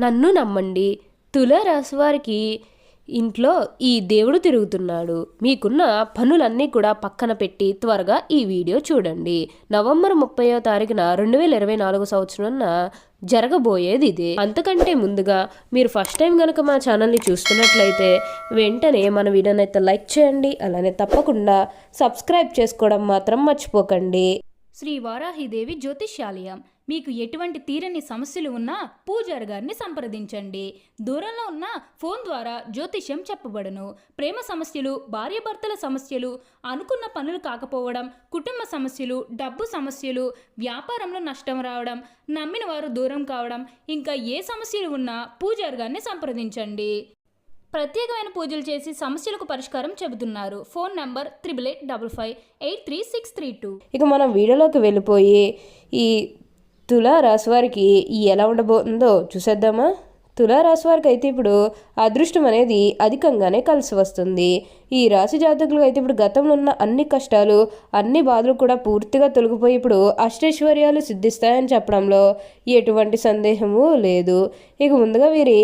నన్ను నమ్మండి. తులారాశి వారికి ఇంట్లో ఈ దేవుడు తిరుగుతున్నాడు. మీకున్న పనులన్నీ కూడా పక్కన పెట్టి త్వరగా ఈ వీడియో చూడండి. నవంబర్ ముప్పయో తారీఖున రెండు వేల ఇరవై నాలుగు సంవత్సరాన జరగబోయేది ఇదే. అంతకంటే ముందుగా మీరు ఫస్ట్ టైం కనుక మా ఛానల్ని చూస్తున్నట్లయితే వెంటనే మన వీడియోని అయితే లైక్ చేయండి. అలానే తప్పకుండా సబ్స్క్రైబ్ చేసుకోవడం మాత్రం మర్చిపోకండి. శ్రీ వారాహిదేవి జ్యోతిష్యాలయం. మీకు ఎటువంటి తీరని సమస్యలు ఉన్నా పూజారి గారిని సంప్రదించండి. దూరంలో ఉన్న ఫోన్ ద్వారా జ్యోతిష్యం చెప్పబడును. ప్రేమ సమస్యలు భార్యాభర్తల సమస్యలు అనుకున్న పనులు కాకపోవడం కుటుంబ సమస్యలు డబ్బు సమస్యలు వ్యాపారంలో నష్టం రావడం నమ్మిన వారు దూరం కావడం ఇంకా ఏ సమస్యలు ఉన్నా పూజారి గారిని సంప్రదించండి. ప్రత్యేకమైన పూజలు చేసి సమస్యలకు పరిష్కారం చెబుతున్నారు. Phone number triple eight double five eight three six three two. ఇక మనం వీడియోలోకి వెళ్ళిపోయి ఈ తులారాశి వారికి ఎలా ఉండబోతుందో చూసేద్దామా? తులారాశి వారికి అయితే ఇప్పుడు అదృష్టం అనేది అధికంగానే కలిసి వస్తుంది. ఈ రాశి జాతకులకు అయితే ఇప్పుడు గతంలో ఉన్న అన్ని కష్టాలు అన్ని బాధలు కూడా పూర్తిగా తొలగిపోయి ఇప్పుడు అష్టైశ్వర్యాలు సిద్ధిస్తాయని చెప్పడంలో ఎటువంటి సందేహము లేదు. ఇక ముందుగా వీరి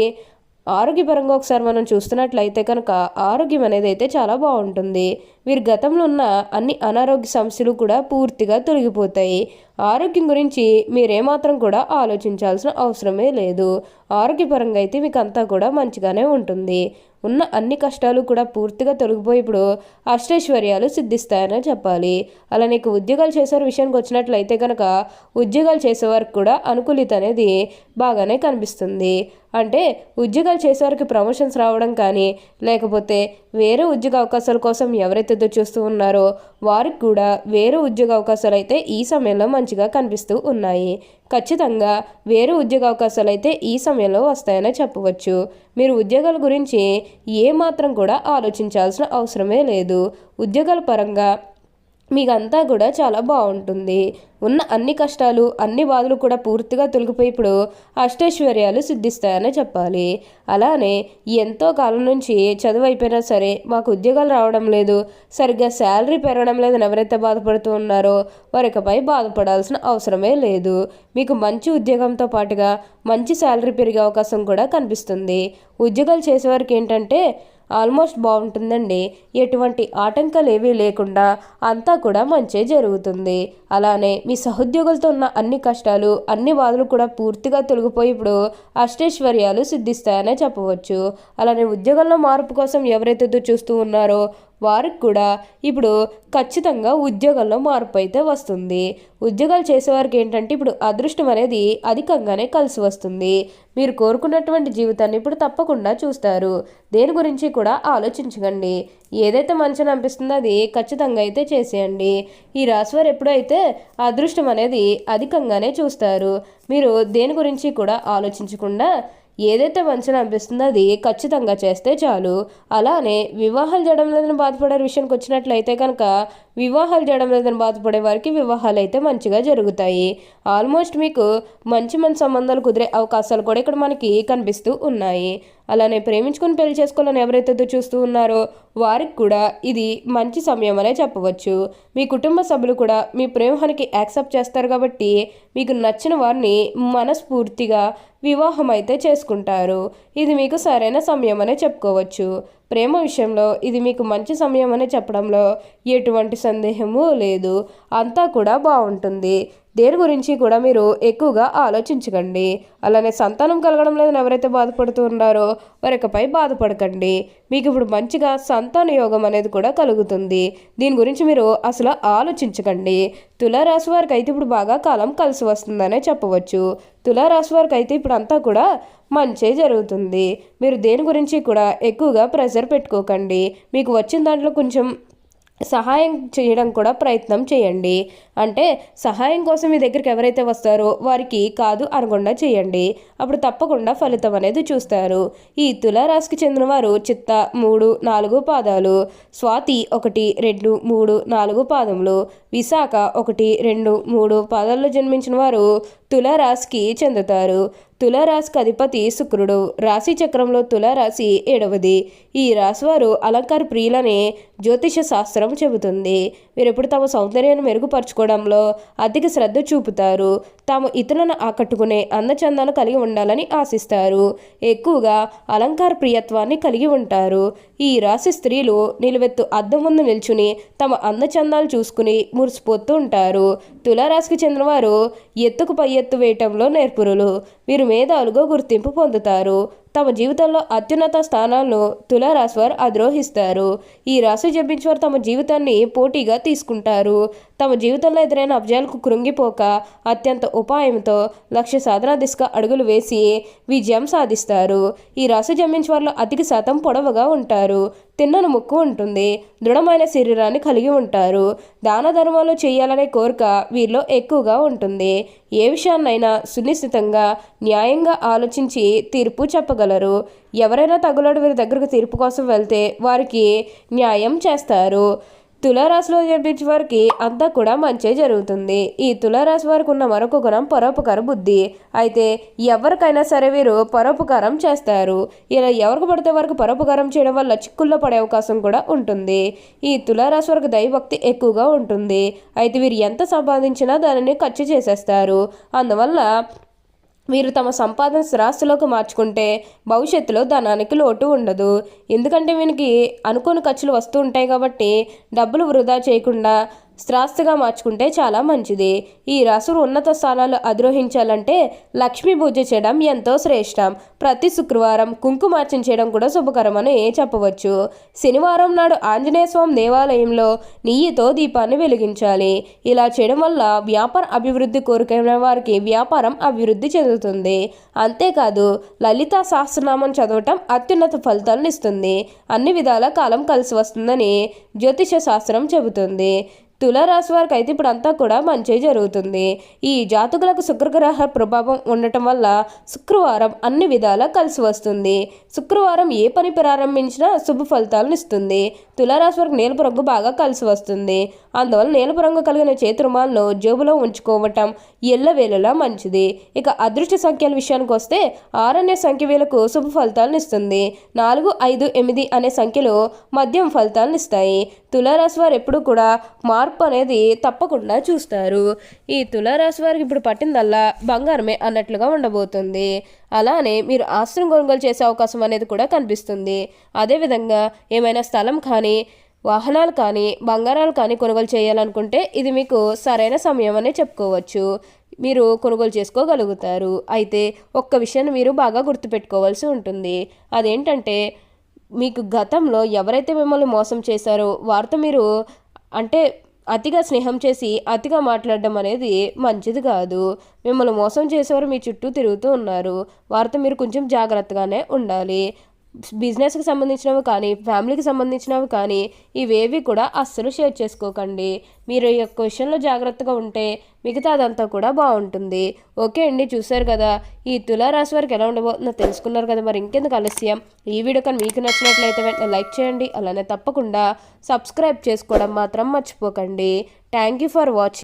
ఆరోగ్యపరంగా ఒకసారి మనం చూస్తున్నట్లయితే కనుక ఆరోగ్యం అనేది అయితే చాలా బాగుంటుంది. వీరి గతంలో ఉన్న అన్ని అనారోగ్య సమస్యలు కూడా పూర్తిగా తొలగిపోతాయి. ఆరోగ్యం గురించి మీరేమాత్రం కూడా ఆలోచించాల్సిన అవసరమే లేదు. ఆరోగ్యపరంగా అయితే మీకు అంతా కూడా మంచిగానే ఉంటుంది. ఉన్న అన్ని కష్టాలు కూడా పూర్తిగా తొలగిపోయి ఇప్పుడు అష్టైశ్వర్యాలు సిద్ధిస్తాయనే చెప్పాలి. అలా నీకు ఉద్యోగాలు చేసే విషయానికి వచ్చినట్లయితే కనుక ఉద్యోగాలు చేసేవారికి కూడా అనుకూలిత అనేది బాగానే కనిపిస్తుంది. అంటే ఉద్యోగాలు చేసేవారికి ప్రమోషన్స్ రావడం కానీ లేకపోతే వేరే ఉద్యోగ అవకాశాల కోసం ఎవరైతే ఎదురు చూస్తూ ఉన్నారో వారికి కూడా వేరే ఉద్యోగ అవకాశాలు అయితే ఈ సమయంలో మంచిగా కనిపిస్తూ ఉన్నాయి. ఖచ్చితంగా వేరే ఉద్యోగ అవకాశాలు అయితే ఈ సమయంలో వస్తాయనే చెప్పవచ్చు. మీరు ఉద్యోగాల గురించి ఏమాత్రం కూడా ఆలోచించాల్సిన అవసరమే లేదు. ఉద్యోగాల పరంగా మీకంతా కూడా చాలా బాగుంటుంది. ఉన్న అన్ని కష్టాలు అన్ని బాధలు కూడా పూర్తిగా తొలగిపోయి ఇప్పుడు అష్టైశ్వర్యాలు సిద్ధిస్తాయనే చెప్పాలి. అలానే ఎంతో కాలం నుంచి చదువు అయిపోయినా సరే మాకు ఉద్యోగాలు రావడం లేదు. సరిగ్గా శాలరీ పెరగడం లేదని ఎవరైతే బాధపడుతూ ఉన్నారో వారికపై బాధపడాల్సిన అవసరమే లేదు. మీకు మంచి ఉద్యోగంతో పాటుగా మంచి శాలరీ పెరిగే అవకాశం కూడా కనిపిస్తుంది. ఉద్యోగాలు చేసేవారికి ఏంటంటే ఆల్మోస్ట్ బాగుంటుందండి. ఎటువంటి ఆటంకాలు ఏవీ లేకుండా అంతా కూడా మంచే జరుగుతుంది. అలానే మీ సహోద్యోగులతో ఉన్న అన్ని కష్టాలు అన్ని బాధలు కూడా పూర్తిగా తొలగిపోయి ఇప్పుడు అష్టైశ్వర్యాలు సిద్ధిస్తాయనే చెప్పవచ్చు. అలానే ఉద్యోగంలో మార్పు కోసం ఎవరైతే చూస్తూ ఉన్నారో వారికి కూడా ఇప్పుడు ఖచ్చితంగా ఉద్యోగంలో మార్పు అయితే వస్తుంది. ఉద్యోగాలు చేసేవారికి ఏంటంటే ఇప్పుడు అదృష్టం అనేది అధికంగానే కలిసి వస్తుంది. మీరు కోరుకున్నటువంటి జీవితాన్ని ఇప్పుడు తప్పకుండా చూస్తారు. దేని గురించి కూడా ఆలోచించకండి. ఏదైతే మంచిని అనిపిస్తుందో అది ఖచ్చితంగా అయితే చేసేయండి. ఈ రాశివారు ఎప్పుడైతే అదృష్టం అనేది అధికంగానే చూస్తారు మీరు దేని గురించి కూడా ఆలోచించకుండా ఏదైతే మంచిగా అనిపిస్తుందో అది ఖచ్చితంగా చేస్తే చాలు. అలానే వివాహాలు చేయడం లేదని బాధపడే విషయానికి వచ్చినట్లయితే కనుక వివాహాలు చేయడం లేదని బాధపడే వారికి వివాహాలు అయితే మంచిగా జరుగుతాయి. ఆల్మోస్ట్ మీకు మంచి మంచి సంబంధాలు కుదిరే అవకాశాలు కూడా ఇక్కడ మనకి కనిపిస్తూ ఉన్నాయి. అలానే ప్రేమించుకొని పెళ్ళి చేసుకోవాలని ఎవరైతే చూస్తూ ఉన్నారో వారికి కూడా ఇది మంచి సమయం అనే చెప్పవచ్చు. మీ కుటుంబ సభ్యులు కూడా మీ ప్రేమానికి యాక్సెప్ట్ చేస్తారు కాబట్టి మీకు నచ్చిన వారిని మనస్ఫూర్తిగా వివాహం అయితే చేసుకుంటారు. ఇది మీకు సరైన సమయం అనే చెప్పుకోవచ్చు. ప్రేమ విషయంలో ఇది మీకు మంచి సమయం అనే చెప్పడంలో ఎటువంటి సందేహము లేదు. అంతా కూడా బాగుంటుంది. దేని గురించి కూడా మీరు ఎక్కువగా ఆలోచించకండి. అలానే సంతానం కలగడం లేదని ఎవరైతే బాధపడుతూ ఉన్నారో వారికపై బాధపడకండి. మీకు ఇప్పుడు మంచిగా సంతాన యోగం అనేది కూడా కలుగుతుంది. దీని గురించి మీరు అసలు ఆలోచించకండి. తులారాశి వారికి అయితే ఇప్పుడు బాగా కాలం కలిసి వస్తుందనే చెప్పవచ్చు. తులారాశి వారికి అయితే ఇప్పుడు అంతా కూడా మంచే జరుగుతుంది. మీరు దేని గురించి కూడా ఎక్కువగా ప్రెషర్ పెట్టుకోకండి. మీకు వచ్చిన దాంట్లో కొంచెం సహాయం చేయడం కూడా ప్రయత్నం చేయండి. అంటే సహాయం కోసం మీ దగ్గరికి ఎవరైతే వస్తారో వారికి కాదు అనకుండా చేయండి. అప్పుడు తప్పకుండా ఫలితం అనేది చూస్తారు. ఈ తులారాశికి చెందిన వారు చిత్త మూడు నాలుగు పాదాలు స్వాతి ఒకటి రెండు మూడు నాలుగు పాదములు విశాఖ ఒకటి రెండు మూడు పాదాల్లో జన్మించిన వారు తులారాశికి చెందుతారు. తులారాశికి అధిపతి శుక్రుడు. రాశి చక్రంలో తులారాశి ఏడవది. ఈ రాశివారు అలంకార ప్రియులని జ్యోతిష శాస్త్రం చెబుతుంది. వీరెప్పుడు తమ సౌందర్యాన్ని మెరుగుపరచుకోవడం నడుచుకోవడంలో అధిక శ్రద్ధ చూపుతారు. తాము ఇతరులను ఆకట్టుకునే అందచందాలు కలిగి ఉండాలని ఆశిస్తారు. ఎక్కువగా అలంకార ప్రియత్వాన్ని కలిగి ఉంటారు. ఈ రాశి స్త్రీలు నిలువెత్తు అద్దం ముందు నిల్చుని తమ అందచందాలు చూసుకుని మురిసిపోతూ ఉంటారు. తులారాశికి చెందినవారు ఎత్తుకు పై ఎత్తు వేయటంలో నేర్పురులు. వీరు మేధావులుగా గుర్తింపు పొందుతారు. తమ జీవితంలో అత్యున్నత స్థానాలను తులారాశి వారు అధిరోహిస్తారు. ఈ రాశి జపించేవారు తమ జీవితాన్ని పోటీగా తీసుకుంటారు. తమ జీవితంలో ఎదురైన అబ్జాలకు కృంగిపోక అత్యంత ఉపాయంతో లక్ష్య సాధన దిశగా అడుగులు వేసి విజయం సాధిస్తారు. ఈ రాశి జన్మించే వారిలో అధిక శాతం పొడవుగా ఉంటారు. తిన్నను ముక్కు ఉంటుంది. దృఢమైన శరీరాన్ని కలిగి ఉంటారు. దాన ధర్మాలు చేయాలనే కోరిక వీరిలో ఎక్కువగా ఉంటుంది. ఏ విషయాన్నైనా సునిశ్చితంగా న్యాయంగా ఆలోచించి తీర్పు చెప్పగలరు. ఎవరైనా తగులాడు వీరి దగ్గరకు తీర్పు కోసం వెళ్తే వారికి న్యాయం చేస్తారు. తులారాశిలో జన్మించే వారికి అంతా కూడా మంచే జరుగుతుంది. ఈ తులారాశి వారికి ఉన్న మరొక గుణం పరోపకార బుద్ధి. అయితే ఎవరికైనా సరే వీరు పరోపకారం చేస్తారు. ఇలా ఎవరికి పడితే వారికి పరోపకారం చేయడం వల్ల చిక్కుల్లో పడే అవకాశం కూడా ఉంటుంది. ఈ తులారాశి వారికి దైవభక్తి ఎక్కువగా ఉంటుంది. అయితే వీరు ఎంత సంపాదించినా దానిని ఖర్చు చేసేస్తారు. అందువల్ల వీరు తమ సంపాదన స్థిరాస్తులోకి మార్చుకుంటే భవిష్యత్తులో ధనానికి లోటు ఉండదు. ఎందుకంటే వీనికి అనుకోని ఖర్చులు వస్తూ ఉంటాయి కాబట్టి డబ్బులు వృధా చేయకుండా స్థిరాస్తిగా మార్చుకుంటే చాలా మంచిది. ఈ రాశులు ఉన్నత స్థానాలు అధిరోహించాలంటే లక్ష్మీ పూజ చేయడం ఎంతో శ్రేష్టం. ప్రతి శుక్రవారం కుంకుమార్చన చేయడం కూడా శుభకరమని చెప్పవచ్చు. శనివారం నాడు ఆంజనేయ స్వామి దేవాలయంలో నెయ్యితో దీపాన్ని వెలిగించాలి. ఇలా చేయడం వల్ల వ్యాపార అభివృద్ధి కోరుకునే వారికి వ్యాపారం అభివృద్ధి చెందుతుంది. అంతేకాదు లలిత సహస్రనామం చదవటం అత్యున్నత ఫలితాలను ఇస్తుంది. అన్ని విధాల కాలం కలిసి వస్తుందని జ్యోతిష శాస్త్రం చెబుతుంది. తులారాశి వారికి అయితే ఇప్పుడు అంతా కూడా మంచి జరుగుతుంది. ఈ జాతకులకు శుక్రగ్రహ ప్రభావం ఉండటం వల్ల శుక్రవారం అన్ని విధాలా కలిసి వస్తుంది. శుక్రవారం ఏ పని ప్రారంభించినా శుభ ఫలితాలను ఇస్తుంది. తులారాశి వారికి నీలపు రంగు బాగా కలిసి వస్తుంది. అందువల్ల నీలపు రంగు కలిగిన చేతి రుమాలను జేబులో ఉంచుకోవటం ఎల్లవేళలా మంచిది. ఇక అదృష్ట సంఖ్యల విషయానికి వస్తే ఆరణ్య సంఖ్య వీళ్ళకు శుభ ఫలితాలను ఇస్తుంది. నాలుగు ఐదు ఎనిమిది అనే సంఖ్యలు మద్యం ఫలితాలను ఇస్తాయి. తులారాశి వారు ఎప్పుడు కూడా మార్పు అనేది తప్పకుండా చూస్తారు. ఈ తులారాశి వారికి ఇప్పుడు పట్టిందల్లా బంగారమే అన్నట్లుగా ఉండబోతుంది. అలానే మీరు ఆస్తిని కొనుగోలు చేసే అవకాశం అనేది కూడా కనిపిస్తుంది. అదేవిధంగా ఏమైనా స్థలం కానీ వాహనాలు కానీ బంగారాలు కానీ కొనుగోలు చేయాలనుకుంటే ఇది మీకు సరైన సమయం అనే చెప్పుకోవచ్చు. మీరు కొనుగోలు చేసుకోగలుగుతారు. అయితే ఒక్క విషయాన్ని మీరు బాగా గుర్తుపెట్టుకోవాల్సి ఉంటుంది. అదేంటంటే మీకు గతంలో ఎవరైతే మిమ్మల్ని మోసం చేశారో వారితో మీరు అంటే అతిగా స్నేహం చేసి అతిగా మాట్లాడడం అనేది మంచిది కాదు. మిమ్మల్ని మోసం చేసేవారు మీ చుట్టూ తిరుగుతూ ఉన్నారు. వారితో మీరు కొంచెం జాగ్రత్తగానే ఉండాలి. బిజినెస్కి సంబంధించినవి కానీ ఫ్యామిలీకి సంబంధించినవి కానీ ఇవేవి కూడా అస్సలు షేర్ చేసుకోకండి. మీరు ఈ యొక్క విషయంలో జాగ్రత్తగా ఉంటే మిగతా అదంతా కూడా బాగుంటుంది. ఓకే అండి చూసారు కదా. ఈ తులారాశి వారికి ఎలా ఉండబోతుందో తెలుసుకున్నారు కదా. మరి ఇంకెందుకు ఆలస్యం? ఈ వీడియో కానీ మీకు నచ్చినట్లయితే వెంటనే లైక్ చేయండి. అలానే తప్పకుండా సబ్స్క్రైబ్ చేసుకోవడం మాత్రం మర్చిపోకండి. Thank you for watching